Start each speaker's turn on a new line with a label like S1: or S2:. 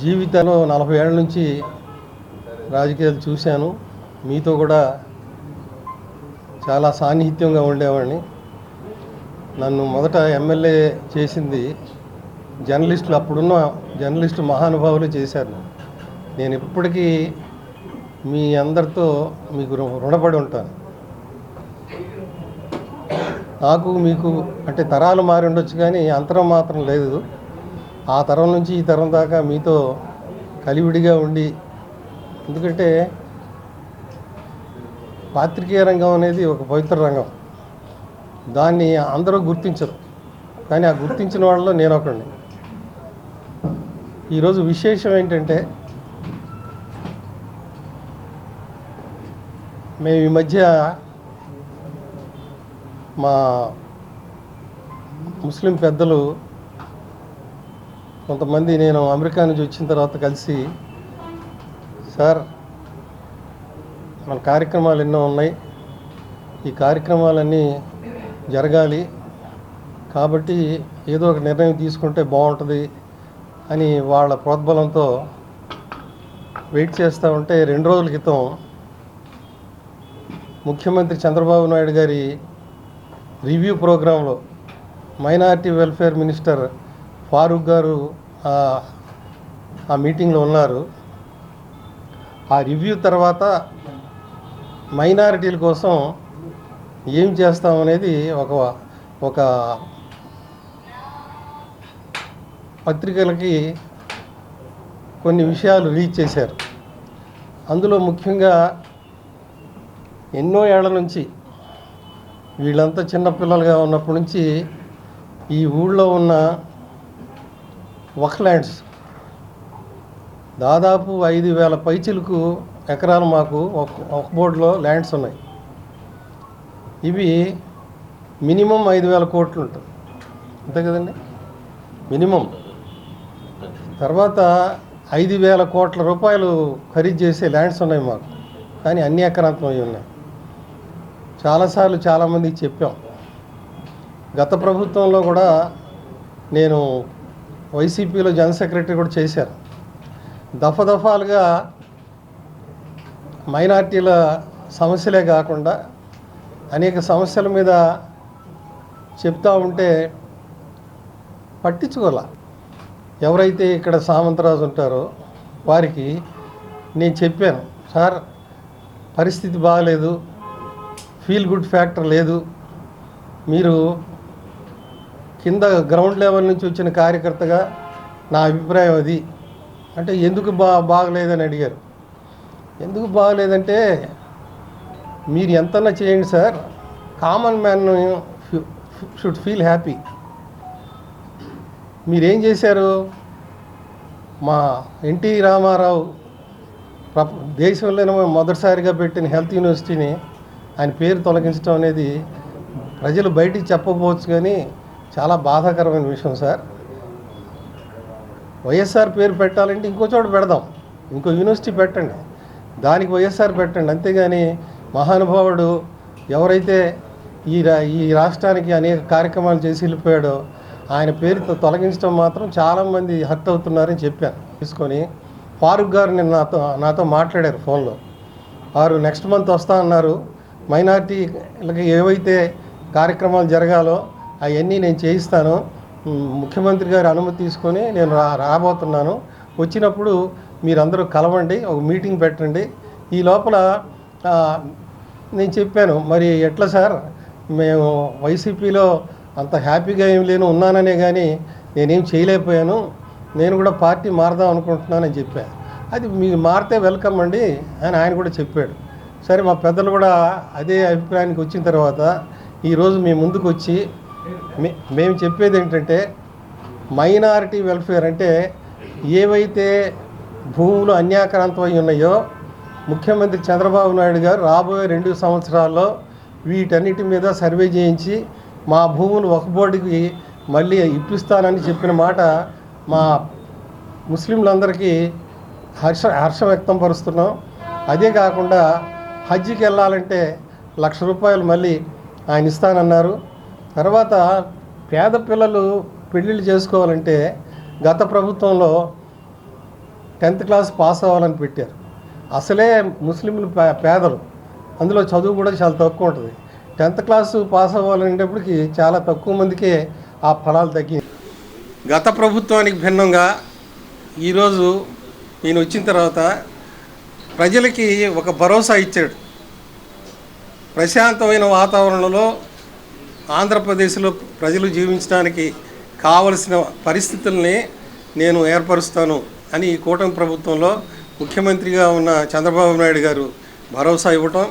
S1: జీవితంలో నలభై ఏళ్ళ నుంచి రాజకీయాలు చూశాను. మీతో కూడా చాలా సాన్నిహిత్యంగా ఉండేవాడిని. నన్ను మొదట ఎమ్మెల్యే చేసింది జర్నలిస్టులు. అప్పుడున్న జర్నలిస్టు మహానుభావులు చేశారు. నేను ఇప్పటికీ మీ అందరితో మీకు రుణపడి ఉంటాను. నాకు మీకు అంటే తరాలు మారి ఉండొచ్చు కానీ అంతరం మాత్రం లేదు. ఆ తరం నుంచి ఈ తరం దాకా మీతో కలివిడిగా ఉండి ఎందుకంటే పాత్రికేయ రంగం అనేది ఒక పవిత్ర రంగం. దాన్ని అందరూ గుర్తించరు. కానీ ఆ గుర్తించిన వాళ్ళలో నేను ఒకడిని. ఈరోజు విశేషం ఏంటంటే మేము ఈ మధ్య మా ముస్లిం పెద్దలు కొంతమంది నేను అమెరికా నుంచి వచ్చిన తర్వాత కలిసి సార్ మన కార్యక్రమాలు ఎన్నో ఉన్నాయి. ఈ కార్యక్రమాలన్నీ జరగాలి. కాబట్టి ఏదో ఒక నిర్ణయం తీసుకుంటే బాగుంటుంది అని వాళ్ళ ప్రోద్బలంతో వెయిట్ చేస్తూ ఉంటే రెండు రోజుల క్రితం ముఖ్యమంత్రి చంద్రబాబు నాయుడు గారి రివ్యూ ప్రోగ్రాంలో మైనారిటీ వెల్ఫేర్ మినిస్టర్ ఫారూక్ గారు ఆ- మీటింగ్లో ఉన్నారు. ఆ రివ్యూ తర్వాత మైనారిటీల కోసం ఏం చేస్తాం అనేది ఒక ఒక పత్రికలకి కొన్ని విషయాలు రీచ్ చేశారు. అందులో ముఖ్యంగా ఎన్నో ఏళ్ళ నుంచి వీళ్ళంతా చిన్నపిల్లలుగా ఉన్నప్పటి నుంచి ఈ ఊళ్ళో ఉన్న వక్లాండ్స్ దాదాపు ఐదు వేల పైచిలకు ఎకరాలు మాకు ఒక ఒక బోర్డులో ల్యాండ్స్ ఉన్నాయి. ఇవి మినిమం ఐదు వేల కోట్లు ఉంటుంది అంతే కదండి? మినిమం. తర్వాత ఐదు వేల కోట్ల రూపాయలు ఖరీదు చేసే ల్యాండ్స్ ఉన్నాయి మాకు. కానీ అన్ని ఎకరాంతం అయి ఉన్నాయి. చాలాసార్లు చాలామందికి చెప్పాం. గత ప్రభుత్వంలో కూడా నేను వైసీపీలో జనరల్ సెక్రటరీ కూడా చేశాను దఫదఫాలుగా మైనార్టీల సమస్యలే కాకుండా అనేక సమస్యల మీద చెప్తా ఉంటే పట్టించుకోలే. ఎవరైతే ఇక్కడ సామంతరాజు ఉంటారో వారికి నేను చెప్పాను సార్ పరిస్థితి బాగాలేదు ఫీల్ గుడ్ ఫ్యాక్టర్ లేదు మీరు కింద గ్రౌండ్ లెవెల్ నుంచి వచ్చిన కార్యకర్తగా నా అభిప్రాయం అది. అంటే ఎందుకు బా బాగలేదని అడిగారు. ఎందుకు బాగలేదంటే మీరు ఎంతన్నా చేయండి sir common man should feel happy. మీరేం చేశారు? మా ఎన్టీ రామారావు ప్రప- దేశంలోనే మొదటిసారిగా పెట్టిన హెల్త్ యూనివర్సిటీని ఆయన పేరు తొలగించడం అనేది ప్రజలు బయటికి చెప్పకపోవచ్చు కానీ చాలా బాధాకరమైన విషయం సార్. వైఎస్ఆర్ పేరు పెట్టాలంటే ఇంకో చోట పెడదాం. ఇంకో యూనివర్సిటీ పెట్టండి. దానికి వైఎస్ఆర్ పెట్టండి. అంతేగాని మహానుభావుడు ఎవరైతే ఈ రా ఈ రాష్ట్రానికి అనేక కార్యక్రమాలు చేసి వెళ్ళిపోయాడో ఆయన పేరుతో తొలగించడం మాత్రం చాలామంది హర్ట్ అవుతున్నారని చెప్పాను. తీసుకొని ఫారూక్ గారు నిన్న నాతో నాతో మాట్లాడారు ఫోన్లో. వారు నెక్స్ట్ మంత్ వస్తా అన్నారు. మైనార్టీలకి ఏవైతే కార్యక్రమాలు జరగాలో అవన్నీ నేను చేయిస్తాను. ముఖ్యమంత్రి గారి అనుమతి తీసుకొని నేను రా రాబోతున్నాను. వచ్చినప్పుడు మీరందరూ కలవండి ఒక మీటింగ్ పెట్టండి. ఈ లోపల నేను చెప్పాను మరి ఎట్లా సార్? మేము వైసీపీలో అంత హ్యాపీగా ఏం లేను ఉన్నాననే కానీ నేనేం చేయలేకపోయాను. నేను కూడా పార్టీ మారదాం అనుకుంటున్నానని చెప్పాను అది మీరు మారితే వెల్కమ్ అండి అని ఆయన కూడా చెప్పాడు. సరే మా పెద్దలు కూడా అదే అభిప్రాయానికి వచ్చిన తర్వాత ఈరోజు మీ ముందుకు వచ్చి మేము చెప్పేది ఏంటంటే మైనారిటీ వెల్ఫేర్ అంటే ఏవైతే భూములు అన్యాక్రాంతమై ఉన్నాయో ముఖ్యమంత్రి చంద్రబాబు నాయుడు గారు రాబోయే రెండు సంవత్సరాల్లో వీటన్నిటి మీద సర్వే చేయించి మా భూములు ఒక బోర్డుకి మళ్ళీ ఇప్పిస్తానని చెప్పిన మాట మా ముస్లింలందరికీ హర్ష హర్షం వ్యక్తం పరుస్తున్నాం. అదే కాకుండా హజ్జికి వెళ్ళాలంటే లక్ష రూపాయలు మళ్ళీ ఆయన ఇస్తానన్నారు. తర్వాత పేద పిల్లలు పెళ్ళిళ్ళు చేసుకోవాలంటే గత ప్రభుత్వంలో టెన్త్ క్లాస్ పాస్ అవ్వాలని పెట్టారు. అసలే ముస్లింలు పే- పేదలు. అందులో చదువు కూడా చాలా తక్కువ ఉంటుంది. టెన్త్ క్లాసు పాస్ అవ్వాలనేటప్పటికి చాలా తక్కువ మందికే ఆ ఫలాలు తగ్గి గత ప్రభుత్వానికి భిన్నంగా ఈరోజు నేను వచ్చిన తర్వాత ప్రజలకి ఒక భరోసా ఇచ్చాడు. ప్రశాంతమైన వాతావరణంలో ఆంధ్రప్రదేశ్లో ప్రజలు జీవించడానికి కావలసిన పరిస్థితుల్ని నేను ఏర్పరుస్తాను అని ఈ కూటమి ప్రభుత్వంలో ముఖ్యమంత్రిగా ఉన్న చంద్రబాబు నాయుడు గారు భరోసా ఇవ్వటం